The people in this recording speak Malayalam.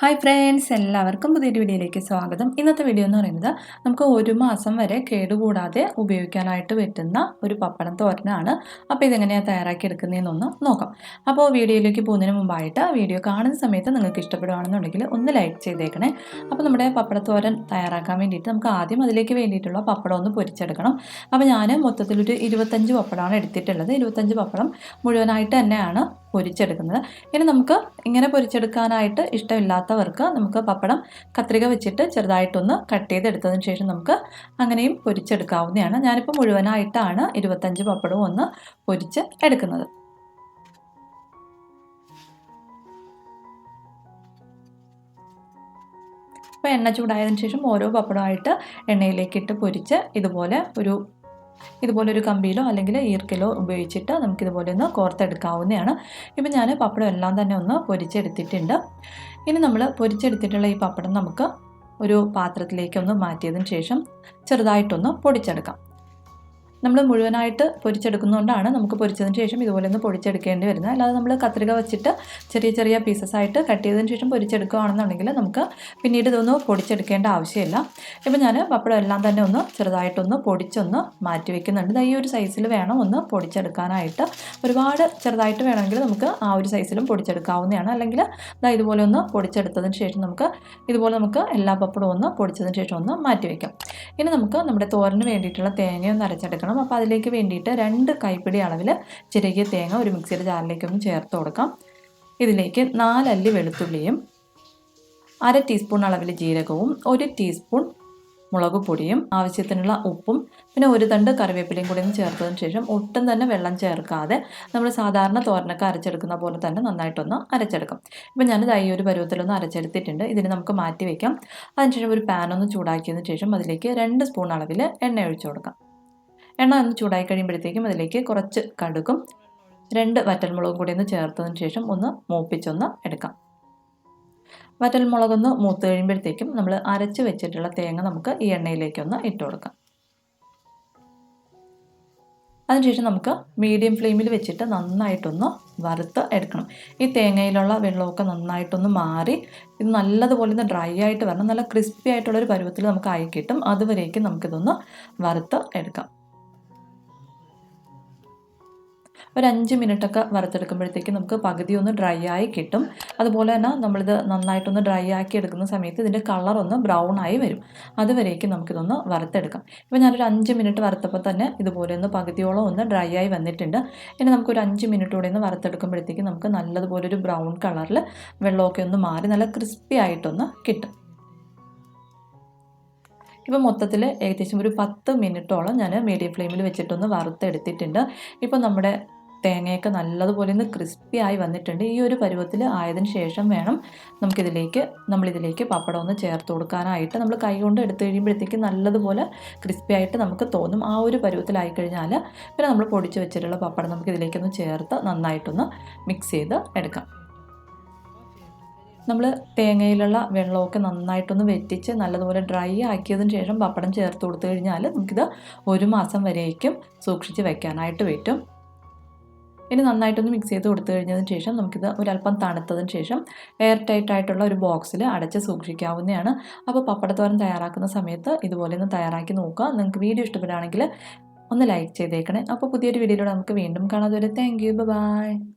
ഹായ് ഫ്രണ്ട്സ് എല്ലാവർക്കും പുതിയൊരു വീഡിയോയിലേക്ക് സ്വാഗതം. ഇന്നത്തെ വീഡിയോ എന്ന് പറയുന്നത് നമുക്ക് ഒരു മാസം വരെ കേടുകൂടാതെ ഉപയോഗിക്കാനായിട്ട് പറ്റുന്ന ഒരു പപ്പടം തോരനാണ്. അപ്പോൾ ഇതെങ്ങനെയാണ് തയ്യാറാക്കി എടുക്കുന്നതെന്നൊന്ന് നോക്കാം. അപ്പോൾ വീഡിയോയിലേക്ക് പോകുന്നതിന് മുമ്പായിട്ട് വീഡിയോ കാണുന്ന സമയത്ത് നിങ്ങൾക്ക് ഇഷ്ടപ്പെടുകയാണെന്നുണ്ടെങ്കിൽ ഒന്ന് ലൈക്ക് ചെയ്തേക്കണേ. അപ്പോൾ നമ്മുടെ പപ്പടത്തോരൻ തയ്യാറാക്കാൻ വേണ്ടിയിട്ട് നമുക്ക് ആദ്യം അതിലേക്ക് വേണ്ടിയിട്ടുള്ള പപ്പടം ഒന്ന് പൊരിച്ചെടുക്കണം. അപ്പോൾ ഞാൻ മൊത്തത്തിലൊരു ഇരുപത്തഞ്ച് പപ്പടമാണ് എടുത്തിട്ടുള്ളത്. ഇരുപത്തഞ്ച് പപ്പടം മുഴുവനായിട്ട് തന്നെയാണ് പൊരിച്ചെടുക്കുന്നത്. ഇനി നമുക്ക് ഇങ്ങനെ പൊരിച്ചെടുക്കാനായിട്ട് ഇഷ്ടമില്ലാത്തവർക്ക് നമുക്ക് പപ്പടം കത്രിക വെച്ചിട്ട് ചെറുതായിട്ടൊന്ന് കട്ട് ചെയ്തെടുത്തതിന് ശേഷം നമുക്ക് അങ്ങനെയും പൊരിച്ചെടുക്കാവുന്നതാണ്. ഞാനിപ്പോൾ മുഴുവനായിട്ടാണ് ഇരുപത്തഞ്ച് പപ്പടവും ഒന്ന് പൊരിച്ച് എടുക്കുന്നത്. അപ്പോൾ എണ്ണ ചൂടായതിന് ശേഷം ഓരോ പപ്പടമായിട്ട് എണ്ണയിലേക്കിട്ട് പൊരിച്ച് ഇതുപോലെ ഒരു ഇതുപോലെ ഒരു കമ്പിയിലോ അല്ലെങ്കിൽ ഈർക്കിലോ ഉപയോഗിച്ചിട്ട് നമുക്കിതുപോലെ ഒന്ന് കോർത്തെടുക്കാവുന്നതാണ്. ഇപ്പം ഞാൻ പപ്പടം എല്ലാം തന്നെ ഒന്ന് പൊരിച്ചെടുത്തിട്ടുണ്ട്. ഇനി നമ്മൾ പൊരിച്ചെടുത്തിട്ടുള്ള ഈ പപ്പടം നമുക്ക് ഒരു പാത്രത്തിലേക്ക് ഒന്ന് മാറ്റിയതിന് ശേഷം ചെറുതായിട്ടൊന്ന് പൊടിച്ചെടുക്കാം. നമ്മൾ മുഴുവനായിട്ട് പൊരിച്ചെടുക്കുന്നതുകൊണ്ടാണ് നമുക്ക് പൊരിച്ചതിന് ശേഷം ഇതുപോലെ ഒന്ന് പൊടിച്ചെടുക്കേണ്ടി വരുന്നത്. അല്ലാതെ നമ്മൾ കത്രിക വെച്ചിട്ട് ചെറിയ ചെറിയ പീസസ് ആയിട്ട് കട്ട് ചെയ്തതിന് ശേഷം പൊരിച്ചെടുക്കുകയാണെന്നുണ്ടെങ്കിൽ നമുക്ക് പിന്നീട് ഇതൊന്ന് പൊടിച്ചെടുക്കേണ്ട ആവശ്യമില്ല. ഇപ്പം ഞാൻ പപ്പടം എല്ലാം തന്നെ ഒന്ന് ചെറുതായിട്ടൊന്ന് പൊടിച്ചൊന്ന് മാറ്റി വെക്കുന്നുണ്ട്. ഈ ഒരു സൈസിൽ വേണം ഒന്ന് പൊടിച്ചെടുക്കാനായിട്ട്. ഒരുപാട് ചെറുതായിട്ട് വേണമെങ്കിൽ നമുക്ക് ആ ഒരു സൈസിലും പൊടിച്ചെടുക്കാവുന്നതാണ്. അല്ലെങ്കിൽ ഇതുപോലെ ഒന്ന് പൊടിച്ചെടുത്തതിന് ശേഷം നമുക്ക് ഇതുപോലെ നമുക്ക് എല്ലാ പപ്പടവും ഒന്ന് പൊടിച്ചതിന് ശേഷം ഒന്ന് മാറ്റി വയ്ക്കാം ഇനി നമുക്ക് നമ്മുടെ തോരന് വേണ്ടിയിട്ടുള്ള തേങ്ങയൊന്ന് അരച്ചെടുക്കണം. കൊടുക്കണം അപ്പോൾ അതിലേക്ക് വേണ്ടിയിട്ട് രണ്ട് കൈപ്പിടി അളവിൽ ചിരകിയ തേങ്ങ ഒരു മിക്സിയുടെ ജാറിലേക്കൊന്ന് ചേർത്ത് കൊടുക്കാം. ഇതിലേക്ക് നാലല്ലി വെളുത്തുള്ളിയും അര ടീസ്പൂൺ അളവിൽ ജീരകവും ഒരു ടീസ്പൂൺ മുളക് പൊടിയും ആവശ്യത്തിനുള്ള ഉപ്പും പിന്നെ ഒരു തണ്ട് കറിവേപ്പിലയും കൂടി ഒന്ന് ചേർത്തതിന് ശേഷം ഒട്ടും തന്നെ വെള്ളം ചേർക്കാതെ നമ്മൾ സാധാരണ തോരനൊക്കെ അരച്ചെടുക്കുന്ന പോലെ തന്നെ നന്നായിട്ടൊന്ന് അരച്ചെടുക്കും. ഇപ്പം ഞാനിത് ഈ ഒരു പരുവത്തിലൊന്ന് അരച്ചെടുത്തിട്ടുണ്ട്. ഇതിന് നമുക്ക് മാറ്റി വയ്ക്കാം അതിനുശേഷം ഒരു പാനൊന്ന് ചൂടാക്കിയതിന് ശേഷം അതിലേക്ക് രണ്ട് സ്പൂൺ അളവിൽ എണ്ണ ഒഴിച്ചു കൊടുക്കാം. എണ്ണ ഒന്ന് ചൂടായി കഴിയുമ്പോഴത്തേക്കും അതിലേക്ക് കുറച്ച് കടുക്കും രണ്ട് വറ്റൽമുളകും കൂടി ഒന്ന് ചേർത്തതിന് ശേഷം ഒന്ന് മൂപ്പിച്ചൊന്ന് എടുക്കാം. വറ്റൽമുളകൊന്ന് മൂത്ത് കഴിയുമ്പോഴത്തേക്കും നമ്മൾ അരച്ച് വെച്ചിട്ടുള്ള തേങ്ങ നമുക്ക് ഈ എണ്ണയിലേക്കൊന്ന് ഇട്ട് കൊടുക്കാം. അതിനുശേഷം നമുക്ക് മീഡിയം ഫ്ലെയിമിൽ വെച്ചിട്ട് നന്നായിട്ടൊന്ന് വറുത്ത് എടുക്കണം. ഈ തേങ്ങയിലുള്ള വെള്ളമൊക്കെ നന്നായിട്ടൊന്ന് മാറി ഇത് നല്ലതുപോലെ ഒന്ന് ഡ്രൈ ആയിട്ട് വരണം. നല്ല ക്രിസ്പി ആയിട്ടുള്ളൊരു പരുവത്തിൽ നമുക്ക് ആയി കിട്ടും അതുവരേക്കും നമുക്കിതൊന്ന് വറുത്ത് എടുക്കാം. ഒരു അഞ്ച് മിനിറ്റൊക്കെ വറുത്തെടുക്കുമ്പോഴത്തേക്ക് നമുക്ക് പകുതി ഒന്ന് ഡ്രൈ ആയി കിട്ടും. അതുപോലെ തന്നെ നമ്മളിത് നന്നായിട്ടൊന്ന് ഡ്രൈ ആക്കി എടുക്കുന്ന സമയത്ത് ഇതിന്റെ കളർ ഒന്ന് ബ്രൗൺ ആയി വരും. അതുവരേക്കും നമുക്കിതൊന്ന് വറുത്തെടുക്കാം. ഇപ്പോൾ ഞാനൊരു അഞ്ച് മിനിറ്റ് വറുത്തപ്പോൾ തന്നെ ഇതുപോലെ ഒന്ന് പകുതിയോളം ഒന്ന് ഡ്രൈ ആയി വന്നിട്ടുണ്ട്. ഇനി നമുക്കൊരു അഞ്ച് മിനിറ്റ് കൂടെ ഒന്ന് വറുത്തെടുക്കുമ്പോഴത്തേക്ക് നമുക്ക് നല്ലതുപോലെ ഒരു ബ്രൗൺ കളറിൽ വെള്ളമൊക്കെ ഒന്ന് മാറി നല്ല ക്രിസ്പി ആയിട്ടൊന്ന് കിട്ടും. ഇപ്പോൾ മൊത്തത്തിൽ ഏകദേശം ഒരു പത്ത് മിനിറ്റോളം ഞാൻ മീഡിയം ഫ്ലെയിമിൽ വെച്ചിട്ടൊന്ന് വറുത്തെടുത്തിട്ടുണ്ട്. ഇപ്പോൾ നമ്മുടെ തേങ്ങയൊക്കെ നല്ലതുപോലെ ഒന്ന് ക്രിസ്പി ആയി വന്നിട്ടുണ്ട്. ഈ ഒരു പരുവത്തിൽ ആയതിന് ശേഷം വേണം നമുക്കിതിലേക്ക് നമ്മളിതിലേക്ക് പപ്പടം ഒന്ന് ചേർത്ത് കൊടുക്കാനായിട്ട്. നമ്മൾ കൈ കൊണ്ട് എടുത്തു കഴിയുമ്പോഴത്തേക്ക് നല്ലതുപോലെ ക്രിസ്പി ആയിട്ട് നമുക്ക് തോന്നും. ആ ഒരു പരുവത്തിലായി കഴിഞ്ഞാൽ പിന്നെ നമ്മൾ പൊടിച്ച് വെച്ചിട്ടുള്ള പപ്പടം നമുക്ക് ഇതിലേക്കൊന്ന് ചേർത്ത് നന്നായിട്ടൊന്ന് മിക്സ് ചെയ്ത് എടുക്കാം. നമ്മൾ തേങ്ങയിലുള്ള വെള്ളമൊക്കെ നന്നായിട്ടൊന്ന് വെറ്റിച്ച് നല്ലതുപോലെ ഡ്രൈ ആക്കിയതിന് ശേഷം പപ്പടം ചേർത്ത് കൊടുത്തു കഴിഞ്ഞാൽ നമുക്കിത് ഒരു മാസം വരേക്കും സൂക്ഷിച്ച് വെക്കാനായിട്ട് പറ്റും. ഇനി നന്നായിട്ടൊന്ന് മിക്സ് ചെയ്ത് കൊടുത്തു കഴിഞ്ഞതിന് ശേഷം നമുക്കിത് ഒരല്പം തണുത്തതിന് ശേഷം എയർ ടൈറ്റ് ആയിട്ടുള്ള ഒരു ബോക്സിൽ അടച്ച് സൂക്ഷിക്കാവുന്നതാണ്. അപ്പോൾ പപ്പടത്തോരൻ തയ്യാറാക്കുന്ന സമയത്ത് ഇതുപോലെ ഒന്ന് തയ്യാറാക്കി നോക്കുക. നിങ്ങൾക്ക് വീഡിയോ ഇഷ്ടപ്പെടുകയാണെങ്കിൽ ഒന്ന് ലൈക്ക് ചെയ്തേക്കണേ. അപ്പോൾ പുതിയൊരു വീഡിയോയിലൂടെ നമുക്ക് വീണ്ടും കാണാതെ വരെ താങ്ക് യു ബൈ